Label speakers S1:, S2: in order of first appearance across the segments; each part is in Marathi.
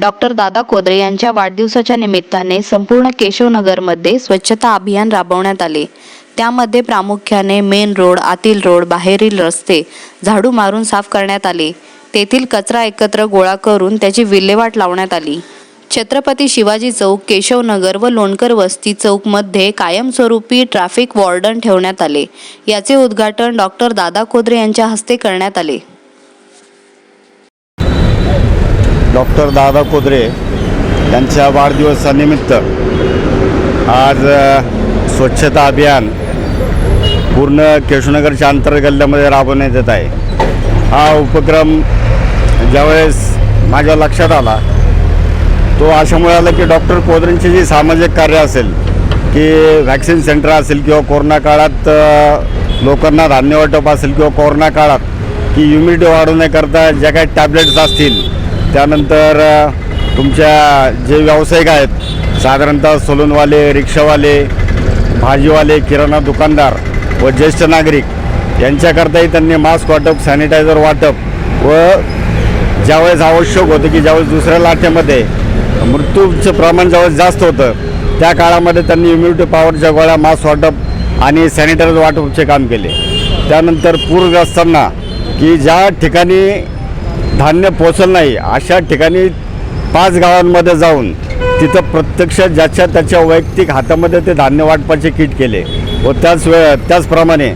S1: डॉक्टर दादा कोदरे यांच्या वाढदिवसाच्या निमित्ताने संपूर्ण केशवनगरमध्ये स्वच्छता अभियान राबवण्यात आले. त्यामध्ये प्रामुख्याने मेन रोड आतील रोड बाहेरील रस्ते झाडू मारून साफ करण्यात आले. तेथील कचरा एकत्र गोळा करून त्याची विल्हेवाट लावण्यात आली. छत्रपती शिवाजी चौक केशवनगर व लोणकर वस्ती चौकमध्ये कायमस्वरूपी ट्रॅफिक वॉर्डन ठेवण्यात आले. याचे उद्घाटन डॉक्टर दादा कोदरे यांच्या हस्ते करण्यात आले.
S2: डॉक्टर दादा कोदरे यांच्या वाढदिवसानिमित्त आज स्वच्छता अभियान पूर्ण केशवनगरच्या अंतर्गल्ल्यामध्ये राबवण्यात येत आहे. हा उपक्रम ज्यावेळेस माझ्या लक्षात आला तो अशामुळे आला की डॉक्टर कोदरेंचे जी सामाजिक कार्य असेल की व्हॅक्सिन सेंटर असेल किंवा कोरोना काळात लोकांना धान्य वाटप असेल किंवा कोरोना काळात की इम्युनिटी वाढवण्याकरता ज्या काही टॅबलेट्स असतील त्यानंतर तुमच्या जे व्यावसायिक आहेत साधारणतः सलूनवाले रिक्षावाले भाजीवाले किराणा दुकानदार व ज्येष्ठ नागरिक यांच्याकरताही त्यांनी मास्क वाटप सॅनिटायझर वाटप व ज्यावेळेस आवश्यक होतं की ज्यावेळेस दुसऱ्या लाटेमध्ये मृत्यूचं प्रमाण ज्यावेळेस जास्त होतं त्या काळामध्ये त्यांनी इम्युनिटी पॉवरच्या गोळ्या मास्क वाटप आणि सॅनिटायझर वाटपचे काम केले. त्यानंतर पूरग्रस्तांना की ज्या ठिकाणी धान्य पोचलं नाही. अशा ठिकाणी पाच गावांमध्ये जाऊन तिथं प्रत्यक्ष ज्याच्या त्याच्या वैयक्तिक हातामध्ये ते धान्य वाटपाचे किट केले व त्याच वे त्याचप्रमाणे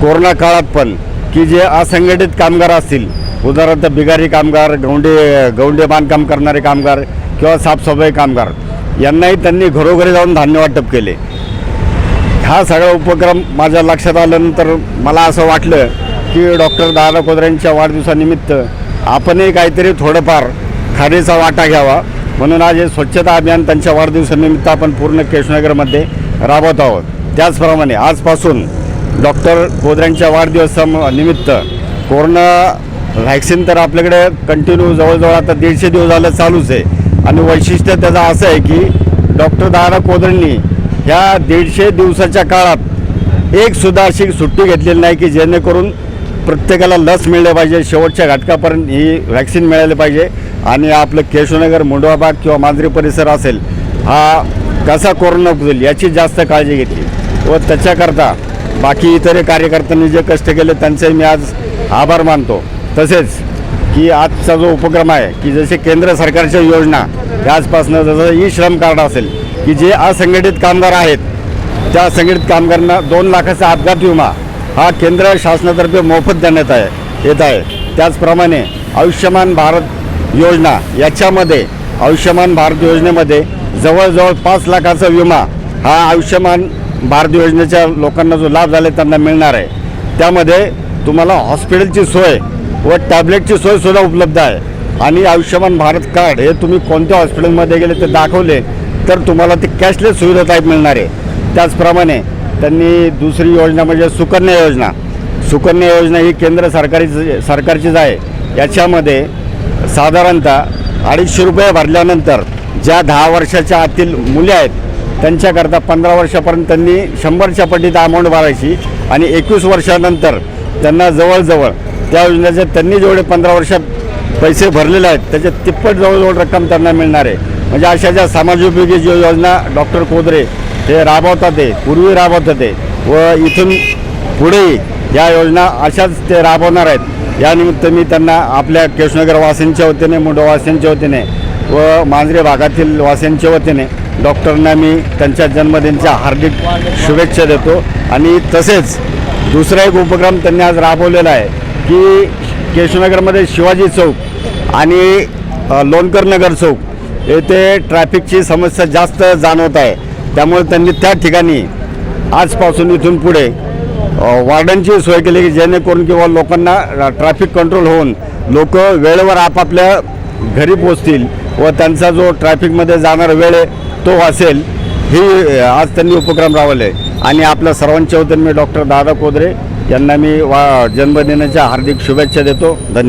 S2: कोरोना काळात पण की जे असंघटित कामगार असतील उदाहरणार्थ बिगारी कामगार गौंडे गौंडे बांधकाम करणारे कामगार किंवा साफसफाई कामगार यांनाही त्यांनी घरोघरी जाऊन धान्य वाटप केले. हा सगळा उपक्रम माझ्या लक्षात आल्यानंतर मला असं वाटलं की डॉक्टर दादा कोदऱ्यांच्या वाढदिवसानिमित्त आपणही काहीतरी थोडंफार खारीचा वाटा घ्यावा. म्हणून आज हे स्वच्छता अभियान त्यांच्या वाढदिवसानिमित्त आपण पूर्ण केशनगरमध्ये राबवत आहोत. त्याचप्रमाणे आजपासून डॉक्टर कोदऱ्यांच्या वाढदिवसानिमित्त कोरोना व्हॅक्सिन तर आपल्याकडे कंटिन्यू जवळजवळ आता दीडशे दिवस झालं चालूच आहे. आणि वैशिष्ट्य त्याचं असं आहे की डॉक्टर दादा कोदरेंनी ह्या दीडशे दिवसाच्या काळात एकसुद्धा अशी सुट्टी घेतलेली नाही की जेणेकरून प्रत्येकाला लस मिळलं पाहिजे शेवटच्या घटकापर्यंत ही व्हॅक्सिन मिळाली पाहिजे. आणि आपलं केशवनगर मुंडवाबाग किंवा मांजरी परिसर असेल हा कसा कोरोना होईल याची जास्त काळजी घेतली. व त्याच्याकरता बाकी इतर कार्यकर्त्यांनी जे कष्ट केले त्यांचे मी आज आभार मानतो. तसेच की आजचा जो उपक्रम आहे की जसे केंद्र सरकारच्या योजना आजपासनं जसं ई श्रम कार्ड असेल की जे असंघटित कामगार आहेत त्या असंघटित कामगारांना दोन लाखाचा अपघात विमा हा केंद्र शासनातर्फे मोफत देण्यात आहे येत आहे. त्याचप्रमाणे आयुष्यमान भारत योजना याच्यामध्ये आयुष्यमान भारत योजनेमध्ये जवळजवळ पाच लाखाचा विमा हा आयुष्यमान भारत योजनेच्या लोकांना जो लाभ झाला त्यांना मिळणार आहे. त्यामध्ये तुम्हाला हॉस्पिटलची सोय व टॅबलेटची सोयसुद्धा उपलब्ध आहे. आणि आयुष्यमान भारत कार्ड हे तुम्ही कोणत्या हॉस्पिटलमध्ये गेले ते दाखवले तर तुम्हाला ते कॅशलेस सुविधा टाईप मिळणार आहे. त्याचप्रमाणे त्यांनी दुसरी योजना म्हणजे सुकन्या योजना. सुकन्या योजना ही केंद्र सरकारी सरकारचीच आहे. याच्यामध्ये साधारणतः अडीचशे रुपये भरल्यानंतर ज्या दहा वर्षाच्या आतील मुले आहेत त्यांच्याकरता पंधरा वर्षापर्यंत त्यांनी शंभरच्या पटीत अमाऊंट भरायची आणि एकवीस वर्षानंतर त्यांना जवळजवळ त्या योजनेचे त्यांनी जेवढे पंधरा वर्षात पैसे भरलेले आहेत त्याच्या तिप्पट जवळजवळ रक्कम त्यांना मिळणार आहे. म्हणजे अशा ज्या समाजोपयोगी जी योजना डॉक्टर कोदरे हे राबवतात ते पूर्वी राबवत होते व इथून पुढेही या योजना अशाच ते राबवणार आहेत. यानिमित्त मी त्यांना आपल्या केशनगरवासींच्या वतीने मुंडवासींच्या वतीने व मांजरे भागातील वासींच्या वतीने डॉक्टरांना मी त्यांच्या जन्मदिनच्या हार्दिक शुभेच्छा देतो. आणि तसेच दुसरा एक उपक्रम त्यांनी आज राबवलेला आहे की केशवनगरमध्ये शिवाजी चौक आणि लोणकरनगर लोणकर नगर चौक येथे ट्रॅफिकची समस्या जास्त जाणवत आहे. त्यामुळे त्यांनी त्या ठिकाणी आजपासून इथून पुढे वार्डनची सोय केली की जेणेकरून किंवा लोकांना ट्रॅफिक कंट्रोल होऊन लोक वेळेवर आपापल्या घरी पोचतील व त्यांचा जो ट्रॅफिकमध्ये जाणारा वेळ आहे तो असेल ही आज त्यांनी उपक्रम राबवले आणि आपल्या सर्वांच्या वतीने मी डॉक्टर दादा कोदरे यांना मी वा जन्मदिनाच्या हार्दिक शुभेच्छा देतो. धन्यवाद.